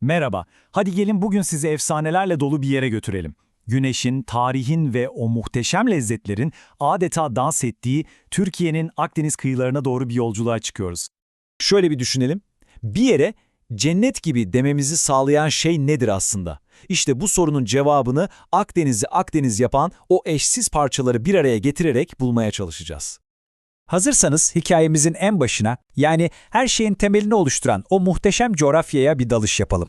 Merhaba, hadi gelin bugün sizi efsanelerle dolu bir yere götürelim. Güneşin, tarihin ve o muhteşem lezzetlerin adeta dans ettiği Türkiye'nin Akdeniz kıyılarına doğru bir yolculuğa çıkıyoruz. Şöyle bir düşünelim. Bir yere cennet gibi dememizi sağlayan şey nedir aslında? İşte bu sorunun cevabını Akdeniz'i Akdeniz yapan o eşsiz parçaları bir araya getirerek bulmaya çalışacağız. Hazırsanız hikayemizin en başına, yani her şeyin temelini oluşturan o muhteşem coğrafyaya bir dalış yapalım.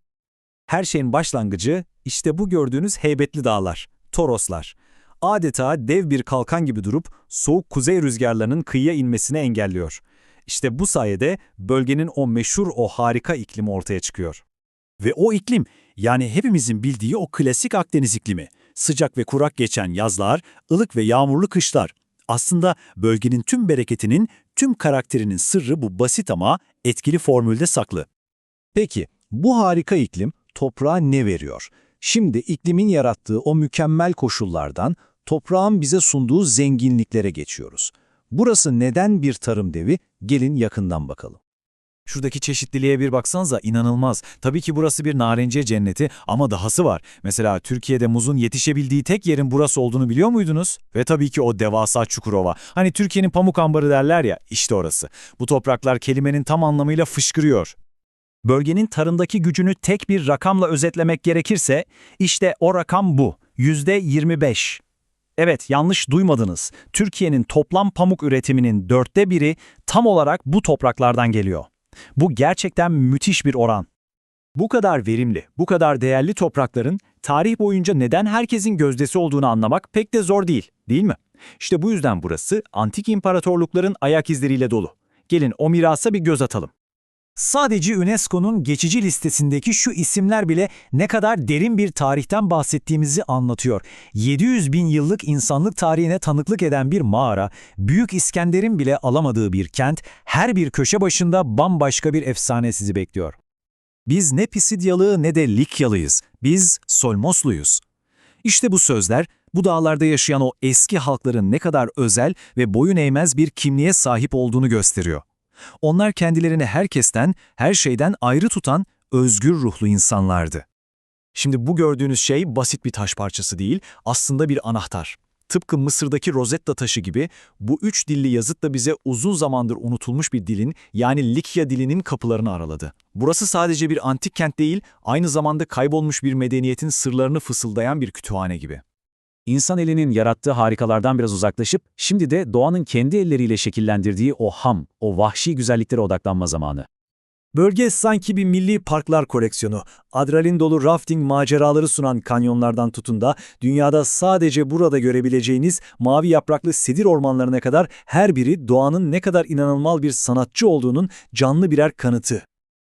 Her şeyin başlangıcı işte bu gördüğünüz heybetli dağlar, Toroslar. Adeta dev bir kalkan gibi durup soğuk kuzey rüzgarlarının kıyıya inmesini engelliyor. İşte bu sayede bölgenin o meşhur o harika iklimi ortaya çıkıyor. Ve o iklim, yani hepimizin bildiği o klasik Akdeniz iklimi, sıcak ve kurak geçen yazlar, ılık ve yağmurlu kışlar. Aslında bölgenin tüm bereketinin, tüm karakterinin sırrı bu basit ama etkili formülde saklı. Peki, bu harika iklim toprağa ne veriyor? Şimdi iklimin yarattığı o mükemmel koşullardan toprağın bize sunduğu zenginliklere geçiyoruz. Burası neden bir tarım devi? Gelin yakından bakalım. Şuradaki çeşitliliğe bir baksanıza inanılmaz. Tabii ki burası bir narenciye cenneti ama dahası var. Mesela Türkiye'de muzun yetişebildiği tek yerin burası olduğunu biliyor muydunuz? Ve tabii ki o devasa Çukurova. Hani Türkiye'nin pamuk ambarı derler ya, işte orası. Bu topraklar kelimenin tam anlamıyla fışkırıyor. Bölgenin tarımdaki gücünü tek bir rakamla özetlemek gerekirse, işte o rakam bu, %25. Evet, yanlış duymadınız. Türkiye'nin toplam pamuk üretiminin dörtte biri tam olarak bu topraklardan geliyor. Bu gerçekten müthiş bir oran. Bu kadar verimli, bu kadar değerli toprakların tarih boyunca neden herkesin gözdesi olduğunu anlamak pek de zor değil, değil mi? İşte bu yüzden burası antik imparatorlukların ayak izleriyle dolu. Gelin o mirasa bir göz atalım. Sadece UNESCO'nun geçici listesindeki şu isimler bile ne kadar derin bir tarihten bahsettiğimizi anlatıyor. 700 bin yıllık insanlık tarihine tanıklık eden bir mağara, Büyük İskender'in bile alamadığı bir kent, her bir köşe başında bambaşka bir efsane sizi bekliyor. Biz ne Pisidyalı ne de Likyalıyız, biz Solmosluyuz. İşte bu sözler, bu dağlarda yaşayan o eski halkların ne kadar özel ve boyun eğmez bir kimliğe sahip olduğunu gösteriyor. Onlar kendilerini herkesten, her şeyden ayrı tutan özgür ruhlu insanlardı. Şimdi bu gördüğünüz şey basit bir taş parçası değil, aslında bir anahtar. Tıpkı Mısır'daki Rosetta taşı gibi bu üç dilli yazıt da bize uzun zamandır unutulmuş bir dilin yani Likya dilinin kapılarını araladı. Burası sadece bir antik kent değil, aynı zamanda kaybolmuş bir medeniyetin sırlarını fısıldayan bir kütüphane gibi. İnsan elinin yarattığı harikalardan biraz uzaklaşıp, şimdi de doğanın kendi elleriyle şekillendirdiği o ham, o vahşi güzelliklere odaklanma zamanı. Bölge sanki bir milli parklar koleksiyonu. Adrenalin dolu rafting maceraları sunan kanyonlardan tutun da dünyada sadece burada görebileceğiniz mavi yapraklı sedir ormanlarına kadar her biri doğanın ne kadar inanılmaz bir sanatçı olduğunun canlı birer kanıtı.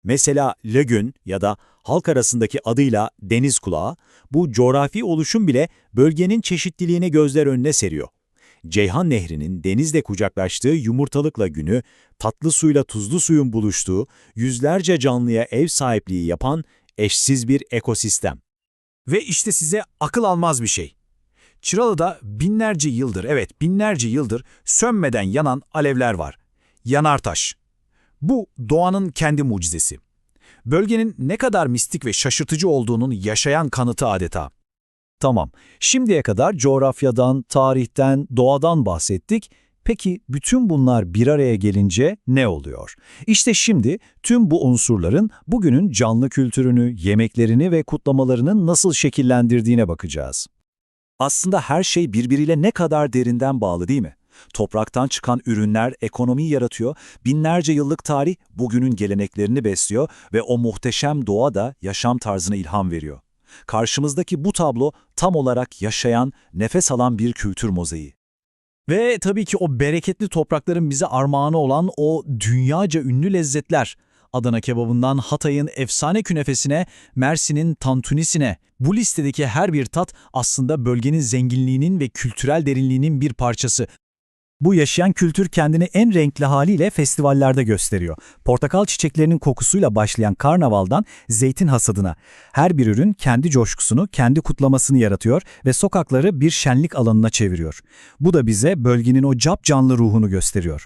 Mesela lagün ya da halk arasındaki adıyla deniz kulağı, bu coğrafi oluşum bile bölgenin çeşitliliğini gözler önüne seriyor. Ceyhan Nehri'nin denizle kucaklaştığı yumurtalıkla günü, tatlı suyla tuzlu suyun buluştuğu, yüzlerce canlıya ev sahipliği yapan eşsiz bir ekosistem. Ve işte size akıl almaz bir şey. Çıralı'da binlerce yıldır, evet binlerce yıldır sönmeden yanan alevler var. Yanartaş. Bu doğanın kendi mucizesi. Bölgenin ne kadar mistik ve şaşırtıcı olduğunun yaşayan kanıtı adeta. Tamam, şimdiye kadar coğrafyadan, tarihten, doğadan bahsettik. Peki bütün bunlar bir araya gelince ne oluyor? İşte şimdi tüm bu unsurların bugünün canlı kültürünü, yemeklerini ve kutlamalarını nasıl şekillendirdiğine bakacağız. Aslında her şey birbiriyle ne kadar derinden bağlı değil mi? Topraktan çıkan ürünler ekonomiyi yaratıyor, binlerce yıllık tarih bugünün geleneklerini besliyor ve o muhteşem doğa da yaşam tarzına ilham veriyor. Karşımızdaki bu tablo tam olarak yaşayan, nefes alan bir kültür mozaiği. Ve tabii ki o bereketli toprakların bize armağanı olan o dünyaca ünlü lezzetler. Adana kebabından Hatay'ın efsane künefesine, Mersin'in tantunisine. Bu listedeki her bir tat aslında bölgenin zenginliğinin ve kültürel derinliğinin bir parçası. Bu yaşayan kültür kendini en renkli haliyle festivallerde gösteriyor. Portakal çiçeklerinin kokusuyla başlayan karnavaldan zeytin hasadına. Her bir ürün kendi coşkusunu, kendi kutlamasını yaratıyor ve sokakları bir şenlik alanına çeviriyor. Bu da bize bölgenin o cap canlı ruhunu gösteriyor.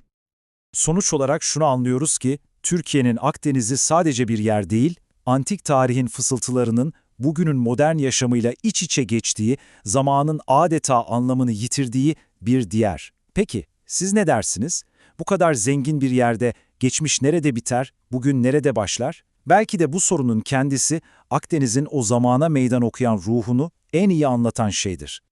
Sonuç olarak şunu anlıyoruz ki, Türkiye'nin Akdeniz'i sadece bir yer değil, antik tarihin fısıltılarının bugünün modern yaşamıyla iç içe geçtiği, zamanın adeta anlamını yitirdiği bir diğer. Peki, siz ne dersiniz? Bu kadar zengin bir yerde geçmiş nerede biter, bugün nerede başlar? Belki de bu sorunun kendisi Akdeniz'in o zamana meydan okuyan ruhunu en iyi anlatan şeydir.